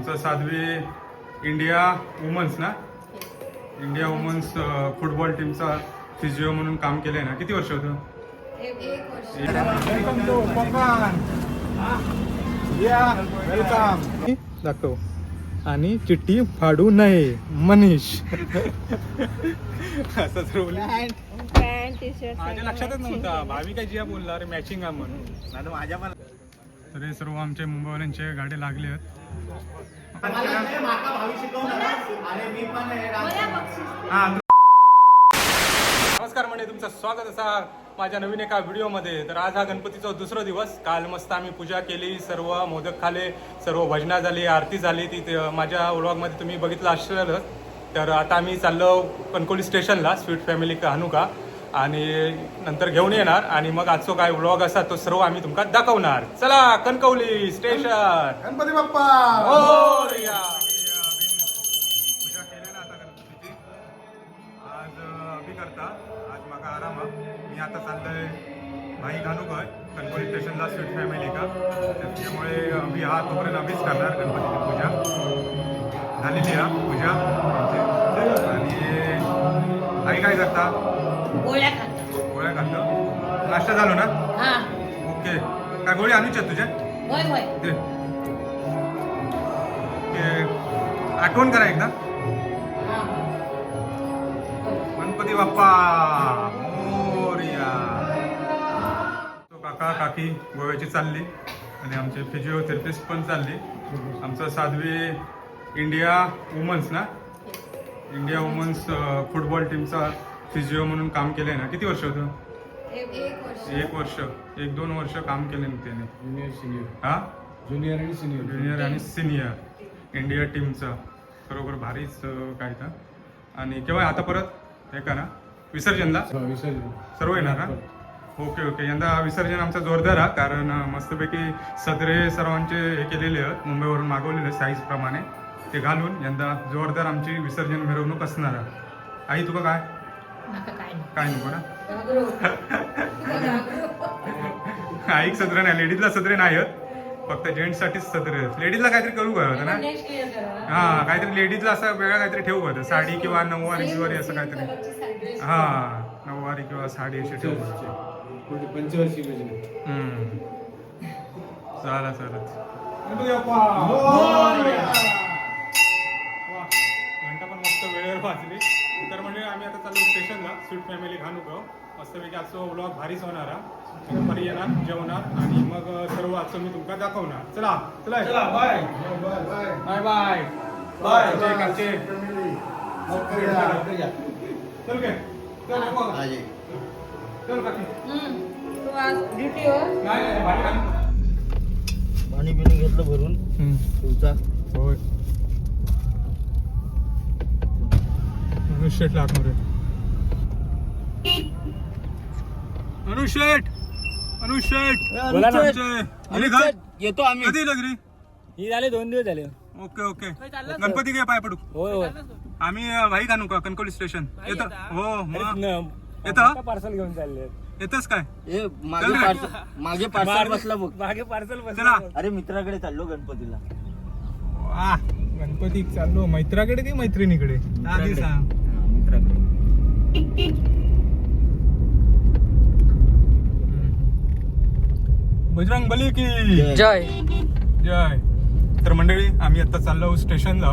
आमचं Sadhvi India women's ना? India women's football टीमचा फिजिओ म्हणून काम केलंय ना? किती वर्ष होतं? एक वर्ष. वेलकम टू कोकण या वेलकम दाखव. आणि चिठ्ठी फाडू नये मनीष. असंच रोली माझ्या लक्षातच नव्हता. भावी काय जिया बोलला? अरे मॅचिंग आहे म्हणून. माझ्या तर हे सर्व आमचे मुंबईवाल्यांचे गाडी लागले आहेत. माका भावी शिकवणार आणि मी पण तू- नमस्कार म्हणजे तुमचं स्वागत असा माझ्या नवीन एका व्हिडिओमध्ये. तर आज हा गणपतीचा दुसरा दिवस. काल मस्त आम्ही पूजा केली सर्व मोदक खाले सर्व भजना झाली आरती झाली. ती माझ्या व्लॉगमध्ये तुम्ही बघितलं असलेलं तर आता आम्ही चाललो कणकोली स्टेशनला स्वीट फॅमिली हनुका. आणि नंतर घेऊन येणार आणि मग आजचा काय व्लॉग असा तो सर्व आम्ही तुमका दाखवणार. चला कणकवली स्टेशन गणपती बाप्पा! मोरया. पूजा केली ना आता गणपतीची. आज अभि करता. आज माका आराम हा. मी आता चाललोय भाई घालू काय कणकोली स्टेशनला स्वीट फॅमिली का? त्याच्यामुळे अभि हा तोपर्यंत अभिच करणार गणपतीची पूजा. झालेली हा पूजा. आणि आई काय करता? गोळ्या खात गोळ्या नाश्ता झालो ना? हा. ओके. काय गोळी आणूच आहेत तुझ्या होय होय. ते ते आठवण करा एकदा. हा. गणपती बाप्पा. मोरया. तो काका काकी गोव्याची चालली. आणि आमचे फिजिओथेरपिस्ट पण चालली. आमचं साध्वी इंडिया वुमन्स ना? इंडिया वुमन्स अ, फुटबॉल टीमचा फिजिओ म्हणून काम केलंय ना? किती वर्ष होतं? एक एक वर्ष. एक वर्ष. एक दोन वर्ष काम केले ना त्याने. ज्युनियर सिनियर हा? ज्युनियर आणि सिनियर ज्युनियर आणि सिनियर इंडिया टीमचा खरोखर भारीच काय तर. आणि केव्हा? आता परत? हे का ना? विसर्जनला? विसर्जन. सर्व येणार ना? Okay okay. यंदा विसर्जन आमचा जोरदार हा कारण मस्तपैकी सदरे सर्वांचे हे केलेले आहेत. मुंबईवरून मागवलेले साईज प्रमाणे. ते घालून यंदा जोरदार आमची विसर्जन मिरवणूक असणार आहे. आई तुका काय? काय नको ना. ऐक सदरे नाही लेडीजला सदरे नाही आहेत. फक्त जेंट्ससाठीच सदरे आहेत. लेडीजला काहीतरी करू का होतं ना. हा काहीतरी लेडीजला असं वेगळं काहीतरी ठेवू होतं साडी किंवा नऊवारी बिवारी असं काहीतरी. हा नऊवारी किंवा साडी अशी ठेवू. पंचवर्षी योजना हम्म. चाला चालत तर म्हणजे आम्ही आता चाललो स्टेशनला. स्वीट फॅमिली घालू गाव मस्तपैकी आजचा व्लॉग भारीच होणार. दुपारी येणार जेवणार आणि मग सर्व आजचं मी तुमका दाखवणार. चला चला. चला बाय बाय बाय बाय काचे, काचे. चल काय चल. चल काकी. पाणी बिणी घेतलं भरून. तुमचा. होय. शेठ आहे अनुज शेठ! अनुज बोला ना. आले? येतो आम्ही. कधी लग्री ही झाले दोन दिवस झाले. Okay okay. गणपती काय पाय पडू. होय होय. आम्ही अं, भाई कानू का? कणकोली स्टेशन येतं? हो मग. येतं? पार्सल घेऊन चालले. येतच काय? ए मागे चल. रे. पार्सल मागे पार्सल बसला बघ. मागे पार्सल चला. अरे मित्राकडे चाललो गणपतीला. वा. गणपती चाललो. मैत्राकडे की मैत्रिणीकडे? आधी सांग बजरंग बली की. जय. जय. तर मंडळी आम्ही आता चाललो स्टेशनला.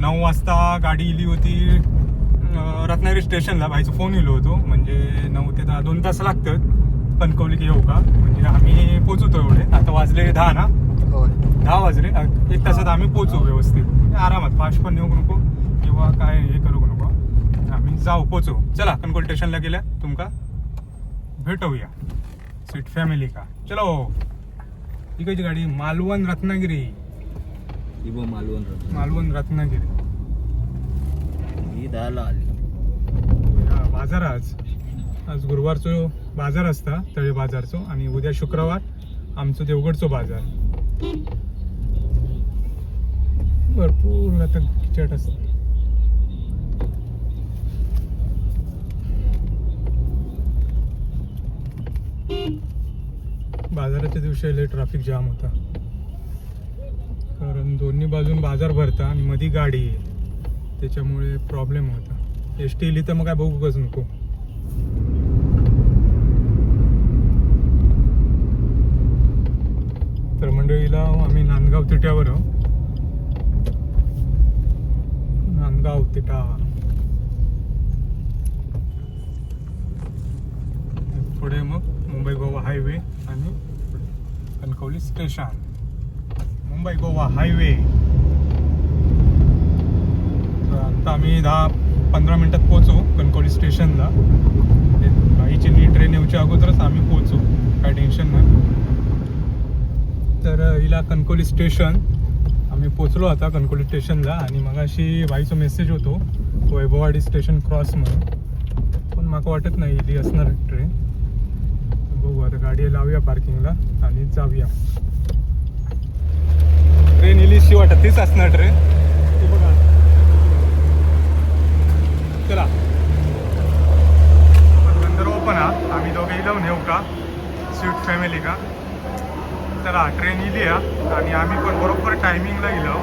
नऊ वाजता गाडी इली होती. रत्नागिरी स्टेशनला. भाईचा फोन इलो होतो. म्हणजे नऊ ते दहा दोन तास लागतात. कणकवली की येऊ का? म्हणजे आम्ही पोचतो एवढे. आता वाजले दहा ना? दहा वाजले. एक तासात आम्ही पोचू व्यवस्थित. आरामात. फास्ट पण नेऊ नको. किंवा काय हे करू. जाऊ पोचू. चला कणकोल स्टेशनला गेल्या. तुमका भेटूया. स्वीट फॅमिली का. चलो. इकडची गाडी मालवण रत्नागिरी. मालवण. मालवण रत्नागिरी. ही दहाला आली. या बाजार आज. आज गुरुवारचो बाजार असता तळे बाजारचो आणि उद्या शुक्रवार आमचो देवगडचो बाजार. भरपूर आता खिचट असत बाजाराच्या दिवशी लय ट्रॅफिक जाम होता. कारण दोन्ही बाजून बाजार भरता आणि मधी गाडी आहे त्याच्यामुळे प्रॉब्लेम होता. एस टी इली तर मग काय बघूकच नको. तर मंडळीला आम्ही नांदगाव तिट्यावर आहो. नांदगाव तिटा. पुढे मग मुंबई गोवा हायवे आणि कणकवली स्टेशन मुंबई गोवा हायवे. तर आता आम्ही दहा पंधरा मिनटात पोहोचू कणकवली स्टेशनला. बाईची नीट ट्रेन येऊच्या अगोदरच आम्ही पोहोचू काय टेन्शन नाही. तर हिला कणकवली स्टेशन आम्ही पोचलो आता कणकवली स्टेशनला आणि मग अशी बाईचा मेसेज होतो वैभववाडी स्टेशन क्रॉस म्हणून. पण मला वाटत नाही इली असणार ट्रेन गाडी लावूया पार्किंगला आणि जाऊया. ट्रेन इलीशी वाटत तीच असणार ट्रेन. ती बघा. चला. बंदर ओपन हा. आम्ही दोघे जाऊन येऊ का? स्वीट फॅमिली का? चला ट्रेन इली हा. आणि आम्ही पण बरोबर टायमिंगला इलो.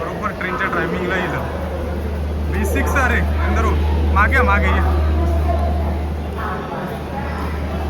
बरोबर ट्रेनच्या टायमिंगला इलो. बेसिक्स अरे गंधर्व मागे मागे या.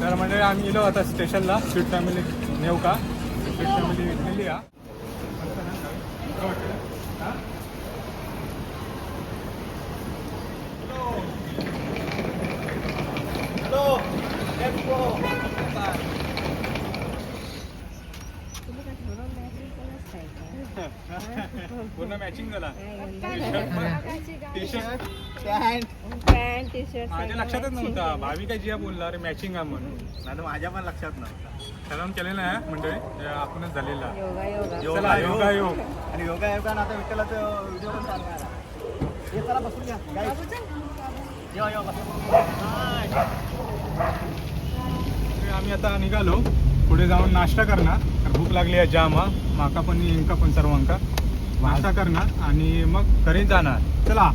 तर म्हणजे आम्ही गेलो आता स्टेशनला. स्वीट फॅमिली नेऊ का? स्वीट फॅमिली नेली या पूर्ण मॅचिंग झाला. T shirt pant T shirt माझ्या लक्षातच नव्हता. भावी काय जिया बोलला? अरे मॅचिंग आहे म्हणून. नाही माझ्या पण लक्षात नव्हता. सलाम केलेला आहे मंडळी. हे आपणच झालेला. योगा योगा. योगा आणि योगा योगा आता विठ्ठलाचं व्हिडिओ पण चालू आहे हे चला बसून घ्या. आम्ही आता निघालो. पुढे जाऊन नाश्ता करणार. भूक लागली आहे जाम हा. माका पण इंका पण सर्वांका. नाश्ता करणार आणि मग घरी जाणार. चला.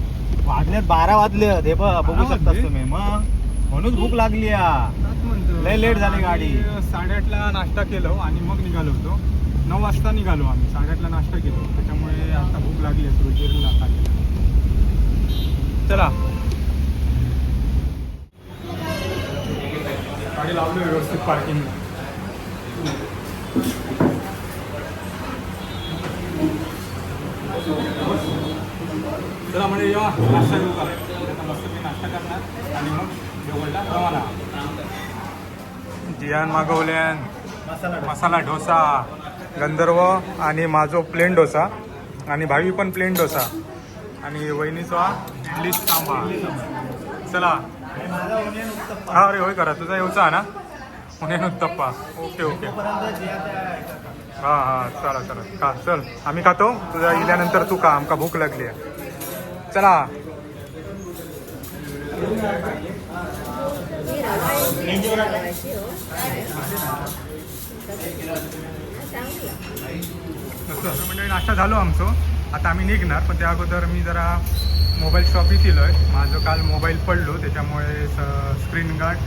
वाजलेत बारा वाजले हे बघ शकता? तुम्ही. मग म्हणून भूक लागली. लय late झाली गाडी. साडेआठला नाश्ता केलो आणि मग निघालो होतो. नऊ वाजता निघालो आम्ही. साडेआठला नाश्ता केलो. त्याच्यामुळे आता भूक लागली आहे रुचिरला खाली चला. गाडी लावली व्यवस्थित पार्किंगला चला म्हणजे येवा नाश्ता घेऊ का आता मस्त मी नाश्ता करणार आणि मग जेवणला रवाना. जियान मागवल्यान मसाला डोसा. गंधर्व आणि माझो प्लेन डोसा आणि भावी पण प्लेन डोसा आणि वहिनीचा इडली सांबार. चला. हा अरे होय करा. तुझा येऊचा ना? पुणे उत्तप्पा. Okay okay. हा हा चला चला. का चल. आम्ही खातो. तुझा इल्यानंतर तू का आमका भूक लागली आहे. चला. असं म्हणजे नाश्ता झालो आमचो. आता आम्ही निघणार पण त्या अगोदर मी जरा मोबाईल शॉप येलो आहे माझं काल मोबाईल पडलो त्याच्यामुळे स्क्रीन गार्ड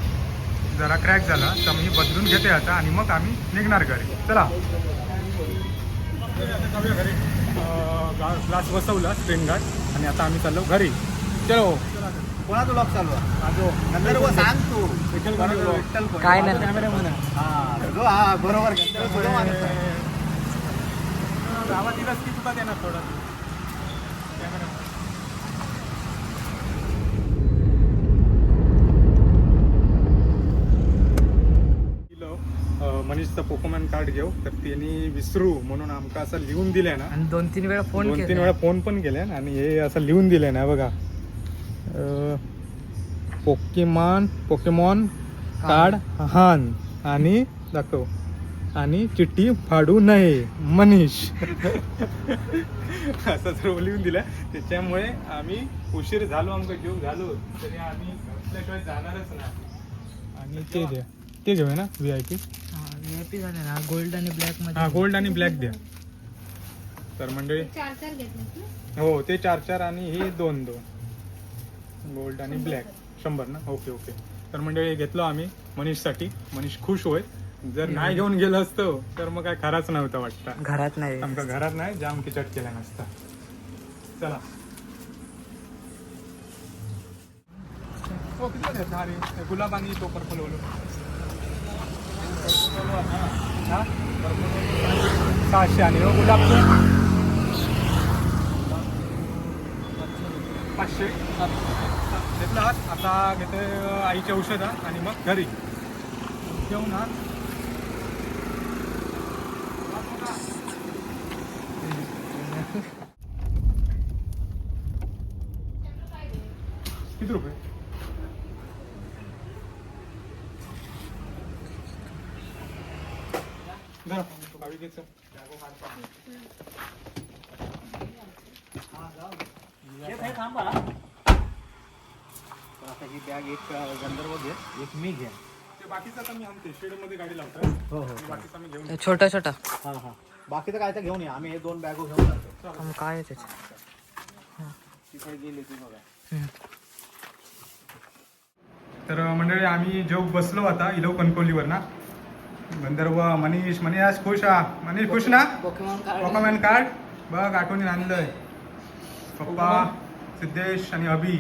जरा क्रॅक झाला तर मी बदलून घेते आता आणि मग आम्ही निघणार घरी चला जाऊया घरी ग्लास बसवला स्क्रीन गार्ड आणि आता आम्ही चाललो घरी चलो कोणाचा लॉक चालू आहे आजो गंधर्व सांग तू विठ्ठल. विठ्ठल? काय नाही. कॅमेरा हा हा बरोबर. गावात दिलास की तुला देणार थोडं कॅमेरा किलो मनीषचं पोकोमॅन कार्ड घेऊ. तर त्यांनी विसरू म्हणून आमका असं लिहून दिलंय ना. आणि दोन तीन वेळा फोन दोन तीन केला वेळा फोन पण केले आणि हे असं लिहून दिलंय ना बघा. पोकेमॉन पोकेमॉन कार्ड हान. आणि दाखव. आणि चिठ्ठी फाडू नये मनीष. असं सर्व लिहून दिलं त्याच्यामुळे आम्ही उशीर झालो आमचं जेव झालो तरी आम्ही घातल्याशिवाय जाणारच नाही. आणि ते द्या ते घेऊया ना व्ही आय पी व्हीआयपी झाले ना गोल्ड आणि ब्लॅक हा मध्ये गोल्ड आणि ब्लॅक द्या. तर मंडळी चार चार घेतले हो ते चार चार आणि हे दोन दोन. गोल्ड आणि ब्लॅक शंभर ना? Okay okay. तर मंडळी घेतलो आम्ही मनीषसाठी. मनीष खुश होय जर नाही घेऊन गेलं असतं तर मग काय खराच नव्हता वाटतं. घरात नाही. आमका घरात नाही जाम किचट केला नसता. चला. हो किती गुलाब आणि तो पर्पल ओलो हा? सहाशे आणि हो, गुलाबचं पाचशे. घेतला आहात आता घेते आईचे औषधं आणि मग घरी. घेऊन आहात किती रुपये जरा गावी घ्यायचं थांबा तर आता ही बॅग एक गंधर्व घे एक मी घे ते बाकीचं आता मी आणते. शेडमध्ये गाडी लावतो. हो हो बाकीचं आम्ही घेऊन छोटा छोटा. हां हां. बाकीचं काय तर घेऊन या. आम्ही हे दोन बॅग घेऊन जातो. काय आहे त्याचे? तिकडे गेली ती बघा. तर मंडळी आम्ही जेव्हा बसलो आता इलो कणकोलीवर ना गंधर्व मनीष मनीष खुश हा मनीष खुश ना? पप्पा कार्ड बघ आठवणी आणलंय. पप्पा सिद्धेश आणि अभि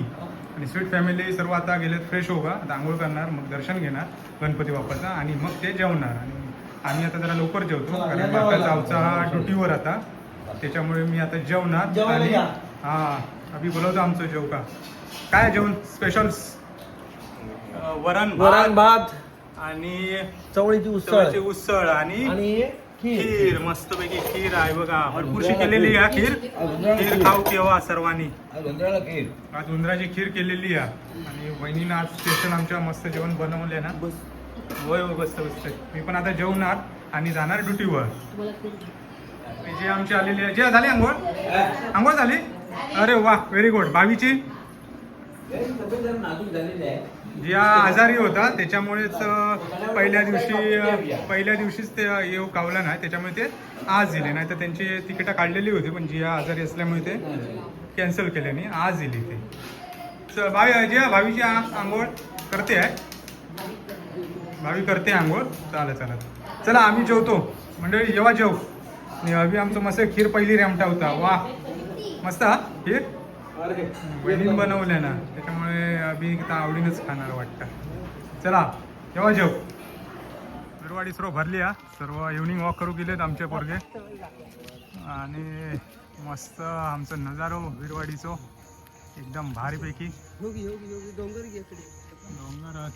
आणि स्वीट फॅमिली सर्व आता गेलेत फ्रेश हो का आता आंघोळ करणार मग दर्शन घेणार गणपती बाप्पाचा आणि मग ते जेवणार. आणि आम्ही आता जरा लवकर जेवतो कारण बाप्पाचा आमचा हा ड्युटीवर आता. त्याच्यामुळे मी आता जेवणार आणि हा अभि बोलवतो आमचं जेव का. काय जेवण? स्पेशल वरण वरण भात. आणि चवळीची चवळीची उसळ आणि आणि खीर. मस्तपैकी खीर आहे बघा. भरपूरशी केलेली आहे खीर. खीर. खाऊ केव्हा सर्वांनी? आज उंदराची खीर केलेली आहे आणि वहिनीनं आज स्पेशल आमच्या मस्त जेवण बनवले ना. होय होय बसत बसत मी पण आता जेवणार आणि जाणार ड्युटीवर. जे आमची आलेली आहे. जे झाली आंघोळ? आंघोळ झाली? अरे वा व्हेरी गुड भावीची जिया आजारी होता त्याच्यामुळेच पहिल्या दिवशी पहिल्या दिवशीच ते येऊ कावला नाही. त्याच्यामुळे ते आज दिले नाही तर त्यांची तिकीटं काढलेली होती पण जिया आजारी असल्यामुळे ते कॅन्सल केले आज येली ते. चल भावी जिया भावीची आंघोळ करते आहे. भावी करते आंघोळ. चालत चालत चला आम्ही जेवतो. मंडळी जेव्हा जेव. आम्ही आमचं मस्त खीर पहिली रेमटा होता. वा मस्त हा? खीर? वहिनीन बनवल्या ना त्याच्यामुळे अभि आता आवडीनच खाणार वाटतं. चला जेव्हा जेव. बिरवाडी सर्व भरली हा. सर्व इव्हनिंग वॉक करू गेलेत आमचे पोरगे. आणि मस्त आमचं नजारो बिरवाडीचो एकदम भारीपैकी. डोंगर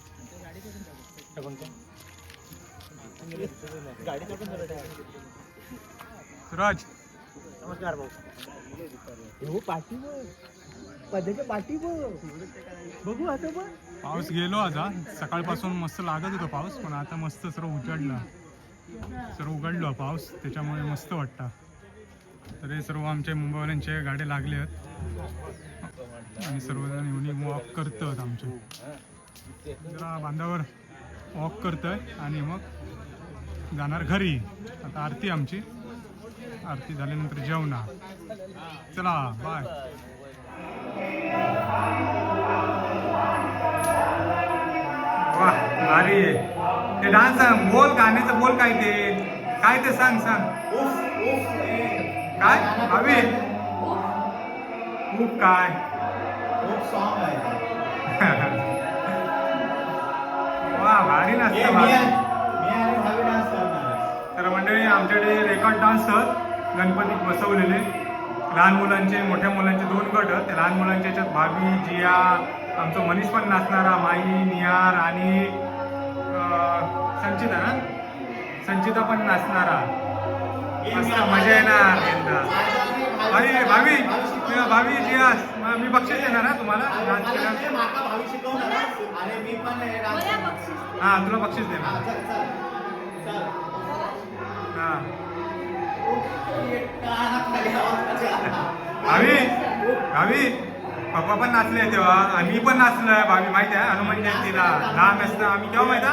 सुराज नमस्कार भाऊ. पाठी पद्याच्या पाठी बघू. आता बघ पाऊस गेलो आता. सकाळपासून मस्त लागत होता पाऊस पण आता मस्त सर्व उजाडला. सर्व उघडलो पाऊस त्याच्यामुळे मस्त वाटतं. तर हे सर्व आमच्या मुंबईवाल्यांचे गाड्या लागले आहेत. आणि सर्वजण इव्हनिंग वॉक करतात आमचे. जरा बांधावर वॉक करतोय आणि मग जाणार घरी. आता आरती आमची. आरती झाल्यानंतर जेवणार चला बाय वा भारी आहे. ते डान्स बोल गाण्याचं बोल काय ते? काय ते सांग सांग. काय? भावी? खूप काय? सॉंग आहे. वा भारी नाचतं तर मंडळी आमच्याकडे रेकॉर्ड डान्स गणपती बसवलेले. लहान मुलांचे मोठ्या मुलांचे दोन गट. आहेत. त्या लहान मुलांच्या याच्यात भाभी जिया आमचं मनीष पण नाचणारा माई निहार आणि संचिता ना? संचिता पण नाचणारा. मस्त मजा येणार यंदा भावी भावी भावी जिया मी बक्षीस देणार ना तुम्हाला? डान्स हां तुला बक्षीस देणार. हां हा. भावी भावी पप्पा पण नाचले तेव्हा. आणि मी पण नाचलोय भावी माहिती आहे? हनुमान जयंतीला. लहान असतं आम्ही केव्हा माहिती.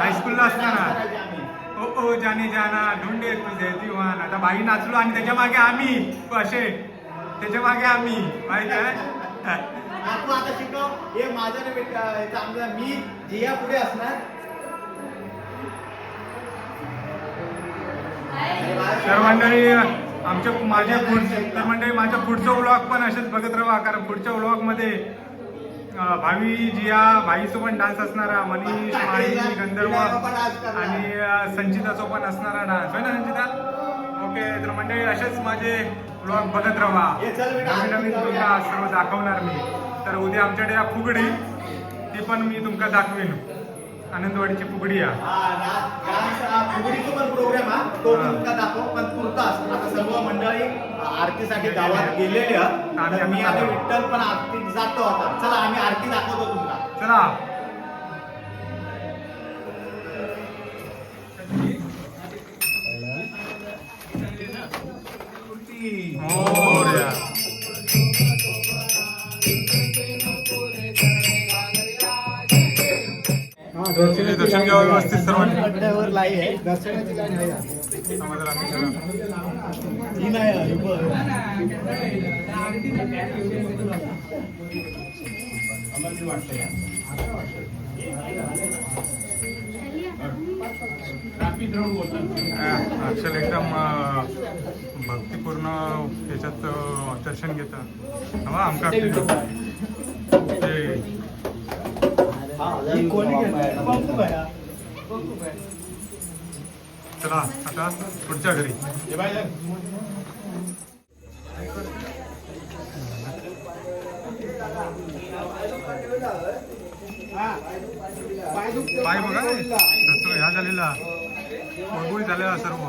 हायस्कूलला असताना. आम्ही. ओ ओ जाने जाना ढुंडे तुझे दिवान आता बाई नाचलो आणि त्याच्यामागे आम्ही. असे. त्याच्यामागे आम्ही. माहिती आहे? तू आता शिकव. हे माझं हे मी जिया पुढे असणार. तर मंडळी आमच्या माझ्या पुढचे तर मंडळी माझ्या पुढचं व्लॉग पण असेच बघत राहा कारण पुढच्या व्लॉगमध्ये भावी जिया भाईसोबत डान्स असणारा मनीष माई गंधर्व आणि अं, संचिताचा पण असणारा डान्स होय ना संचिता? ओके तर मंडळी असेच माझे ब्लॉग बघत राहा. नवीन नवीन तुमका सर्व दाखवणार मी. तर उद्या आमच्याकडे या फुगडी ती पण मी तुमका दाखवेन. आनंदवाडीची फुगडी आहे हा, डान्स- डान्स, हा, फुगडीचा पण प्रोग्राम हा तो. तुमका दाखव पण तुर्तास आता सर्व मंडळी आरतीसाठी गावात गेलेले आहेत. आम्ही तर मी चाललो. विठ्ठल पण आरती जातो आता चला आम्ही आरती दाखवतो तुमका चला नाही आहे, ही बघ. अं, अक्षर एकदम भक्तिपूर्ण त्याच्यात अं, दर्शन घेतं हवा आमका ते हा, ही कोणी घेतलं? बघ तू बाया. चला आता पुढच्या घरी. पाय बघा. ह्या झालेला गुळगुळी झालेला सर्व.